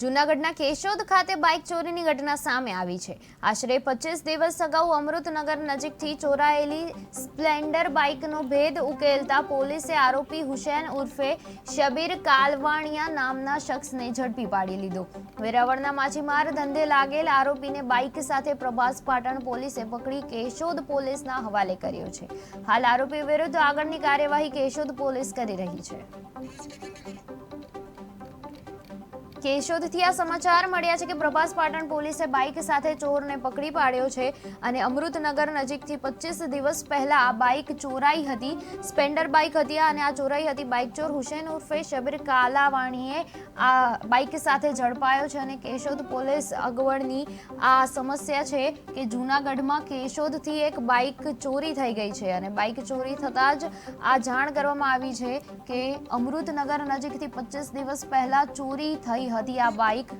જૂનાગઢના કેશોદ ખાતે બાઇક ચોરીની ઘટના સામે આવી છે. આશરે પચીસ દિવસ અગાઉ અમૃતનગર નજીકથી ચોરાયેલી સ્પ્લેન્ડર બાઇકનો ભેદ ઉકેલતા પોલીસે આરોપી હુસેન ઉર્ફે શબીર કાલવાણિયા નામના શખ્સને ઝડપી પાડી લીધો. વેરાવળના માછીમાર ધંધે લાગેલ આરોપીને બાઇક સાથે પ્રભાસ પાટણ પોલીસે પકડી કેશોદ પોલીસના હવાલે કર્યો છે. હાલ આરોપી વિરુદ્ધ આગળની કાર્યવાહી કેશોદ પોલીસ કરી રહી છે. કેશોદથી આ સમાચાર મળ્યા છે કે પ્રભાસ પાટણ પોલીસે બાઇક સાથે ચોરને પકડી પાડ્યો છે અને અમૃતનગર નજીકથી પચીસ દિવસ પહેલા આ બાઇક ચોરાઈ હતી. સ્પેન્ડર બાઇક હતી અને આ ચોરાઈ હતી બાઇક ચોર હુસેન ઉર્ફે શબીર કાલાવાણીએ આ બાઇક સાથે ઝડપાયો છે અને કેશોદ પોલીસ અગવડની આ સમસ્યા છે કે જૂનાગઢમાં કેશોદથી એક બાઇક ચોરી થઈ ગઈ છે અને બાઇક ચોરી થતાં જ આ જાણ કરવામાં આવી છે કે અમૃતનગર નજીકથી પચીસ દિવસ પહેલાં ચોરી થઈ હતી આ બાઇક.